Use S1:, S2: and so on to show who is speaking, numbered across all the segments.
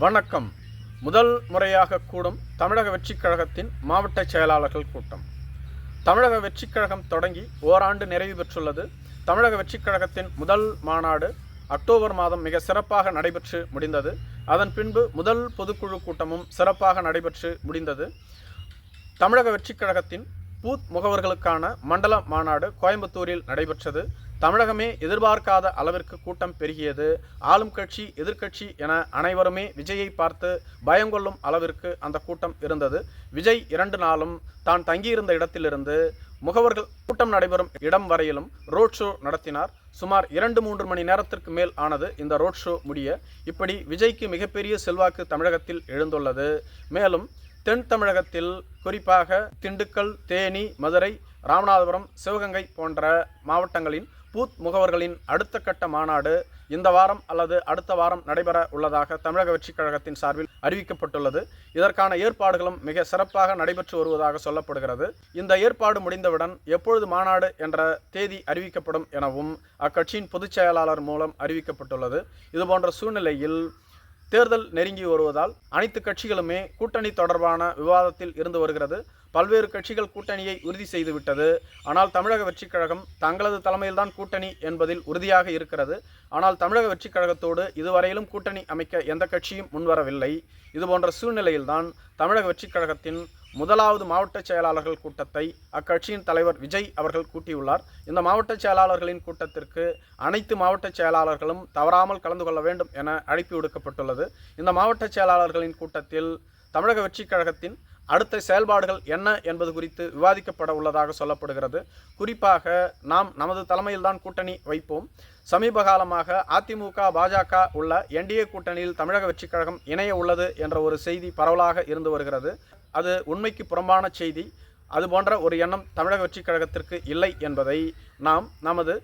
S1: வணக்கம். முதல் முறையாக கூடும் தமிழக வெற்றிக் கழகத்தின் மாவட்ட செயலாளர்கள் கூட்டம். தமிழக வெற்றிக் கழகம் தொடங்கி ஓராண்டு நிறைவு பெற்றுள்ளது. தமிழக வெற்றிக் கழகத்தின் முதல் மாநாடு அக்டோபர் மாதம் மிக சிறப்பாக நடைபெற்று முடிந்தது. அதன் பின்பு முதல் பொதுக்குழு கூட்டமும் சிறப்பாக நடைபெற்று முடிந்தது. தமிழக வெற்றிக் கழகத்தின் பூத் முகவர்களுக்கான மண்டல மாநாடு கோயம்புத்தூரில் நடைபெற்றது. தமிழகமே எதிர்பார்க்காத அளவிற்கு கூட்டம் பெருகியது. ஆளும் கட்சி எதிர்க்கட்சி என அனைவருமே விஜயை பார்த்து பயங்கொள்ளும் அளவிற்கு அந்த கூட்டம் இருந்தது. விஜய் இரண்டு நாளும் தான் தங்கியிருந்த இடத்திலிருந்து முகவர்கள் கூட்டம் நடைபெறும் இடம் வரையிலும் ரோட் ஷோ நடத்தினார். சுமார் இரண்டு மூன்று மணி நேரத்திற்கு மேல் ஆனது இந்த ரோட் ஷோ முடிய இப்படி விஜய்க்கு மிகப்பெரிய செல்வாக்கு தமிழகத்தில் எழுந்துள்ளது. மேலும் தென் தமிழகத்தில் குறிப்பாக திண்டுக்கல் தேனி மதுரை ராமநாதபுரம் சிவகங்கை போன்ற மாவட்டங்களின் பூத் முகவர்களின் அடுத்த கட்ட மாநாடு இந்த வாரம் அல்லது அடுத்த வாரம் நடைபெற உள்ளதாக தமிழக வெற்றிக் கழகத்தின் சார்பில் அறிவிக்கப்பட்டுள்ளது. இதற்கான ஏற்பாடுகளும் மிக சிறப்பாக நடைபெற்று வருவதாக சொல்லப்படுகிறது. இந்த ஏற்பாடு முடிந்தவுடன் எப்பொழுது மாநாடு என்ற தேதி அறிவிக்கப்படும் எனவும் அக்கட்சியின் பொதுச் செயலாளர் மூலம் அறிவிக்கப்பட்டுள்ளது. இதுபோன்ற சூழ்நிலையில் தேர்தல் நெருங்கி வருவதால் அனைத்து கட்சிகளுமே கூட்டணி தொடர்பான விவாதத்தில் இருந்து வருகிறது. பல்வேறு கட்சிகள் கூட்டணியை உறுதி செய்துவிட்டது ஆனால் தமிழக வெற்றிக் கழகம் தங்களது தலைமையில்தான் கூட்டணி என்பதில் உறுதியாக இருக்கிறது. ஆனால் தமிழக வெற்றிக் கழகத்தோடு இதுவரையிலும் கூட்டணி அமைக்க எந்த கட்சியும் முன்வரவில்லை. இதுபோன்ற சூழ்நிலையில்தான் தமிழக வெற்றிக் கழகத்தின் முதலாவது மாவட்ட செயலாளர்கள் கூட்டத்தை அக்கட்சியின் தலைவர் விஜய் அவர்கள் கூட்டியுள்ளார். இந்த மாவட்ட செயலாளர்களின் கூட்டத்திற்கு அனைத்து மாவட்ட செயலாளர்களும் தவறாமல் கலந்து கொள்ள வேண்டும் என அழைப்பு விடுக்கப்பட்டுள்ளது. இந்த மாவட்ட செயலாளர்களின் கூட்டத்தில் தமிழக வெற்றிக் கழகத்தின் அடுத்த செயல்பாடுகள் என்ன என்பது குறித்து விவாதிக்கப்பட உள்ளதாக சொல்லப்படுகிறது. குறிப்பாக நாம் நமது தலைமையில்தான் கூட்டணி வைப்போம். சமீப காலமாக அதிமுக பாஜக உள்ள என்டிஏ கூட்டணியில் தமிழக வெற்றிக் கழகம் இணைய உள்ளது என்ற ஒரு செய்தி பரவலாக இருந்து வருகிறது. அது உண்மைக்கு புறம்பான செய்தி. அது போன்ற ஒரு எண்ணம் தமிழக வெற்றிக் கழகத்திற்கு இல்லை என்பதை நாம் நமது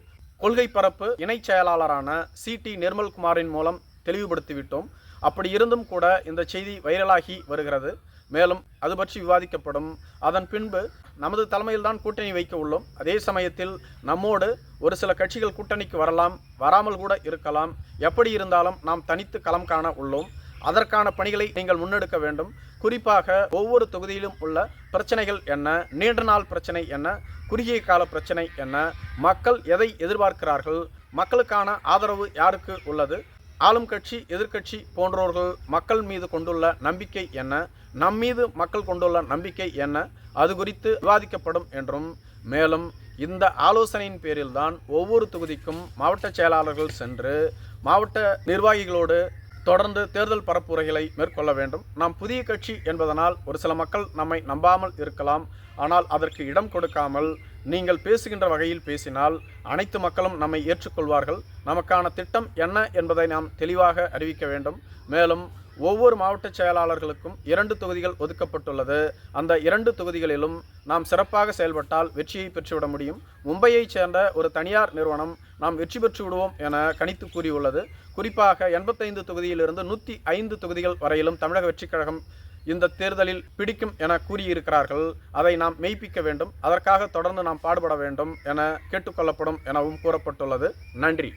S1: கொள்கை பரப்பு இணைச் செயலாளரான சி. டி. நிர்மல்குமாரின் மூலம் தெளிவுபடுத்திவிட்டோம். அப்படி இருந்தும் கூட இந்த செய்தி வைரலாகி வருகிறது. மேலும் அது பற்றி விவாதிக்கப்படும். அதன் பின்பு நமது தலைமையில்தான் கூட்டணி வைக்க உள்ளோம். அதே சமயத்தில் நம்மோடு ஒரு சில கட்சிகள் கூட்டணிக்கு வரலாம் வராமல் கூட இருக்கலாம். எப்படி இருந்தாலும் நாம் தனித்து களம் காண உள்ளோம். அதற்கான பணிகளை நீங்கள் முன்னெடுக்க வேண்டும். குறிப்பாக ஒவ்வொரு தொகுதியிலும் உள்ள பிரச்சனைகள் என்ன நீண்ட நாள் பிரச்சனை என்ன குறுகிய கால பிரச்சனை என்ன மக்கள் எதை எதிர்பார்க்கிறார்கள் மக்களுக்கான ஆதரவு யாருக்கு உள்ளது ஆளும் கட்சி எதிர்க்கட்சி போன்றவர்கள் மக்கள் மீது கொண்டுள்ள நம்பிக்கை என்ன? நம் மீது மக்கள் கொண்டுள்ள நம்பிக்கை என்ன? அது குறித்து விவாதிக்கப்படும் என்றும் மேலும் இந்த ஆலோசனையின் பேரில்தான் ஒவ்வொரு தொகுதிக்கும் மாவட்ட செயலாளர்கள் சென்று மாவட்ட நிர்வாகிகளோடு தொடர்ந்து தேர்தல் பரப்புரைகளை மேற்கொள்ள வேண்டும். நாம் புதிய கட்சி என்பதனால் ஒரு சில மக்கள் நம்மை நம்பாமல் இருக்கலாம். ஆனால் அதற்கு இடம் கொடுக்காமல் நீங்கள் பேசுகின்ற வகையில் பேசினால் அனைத்து மக்களும் நம்மை ஏற்றுக்கொள்வார்கள். நமக்கான திட்டம் என்ன என்பதை நாம் தெளிவாக அறிவிக்க வேண்டும். மேலும் ஒவ்வொரு மாவட்ட செயலாளர்களுக்கும் இரண்டு தொகுதிகள் ஒதுக்கப்பட்டுள்ளது. அந்த இரண்டு தொகுதிகளிலும் நாம் சிறப்பாக செயல்பட்டால் வெற்றியை பெற்றுவிட முடியும். மும்பையைச் சேர்ந்த ஒரு தனியார் நிறுவனம் நாம் வெற்றி பெற்று விடுவோம் என கணித்து கூறியுள்ளது. குறிப்பாக எண்பத்தைந்து தொகுதியிலிருந்து நூற்றி ஐந்து தொகுதிகள் வரையிலும் தமிழக வெற்றிக் கழகம் இந்த தேர்தலில் பிடிக்கும் என கூறியிருக்கிறார்கள். அதை நாம் மெய்ப்பிக்க வேண்டும். அதற்காக தொடர்ந்து நாம் பாடுபட வேண்டும் என கேட்டுக்கொள்ளப்படும் எனவும் கூறப்பட்டுள்ளது. நன்றி.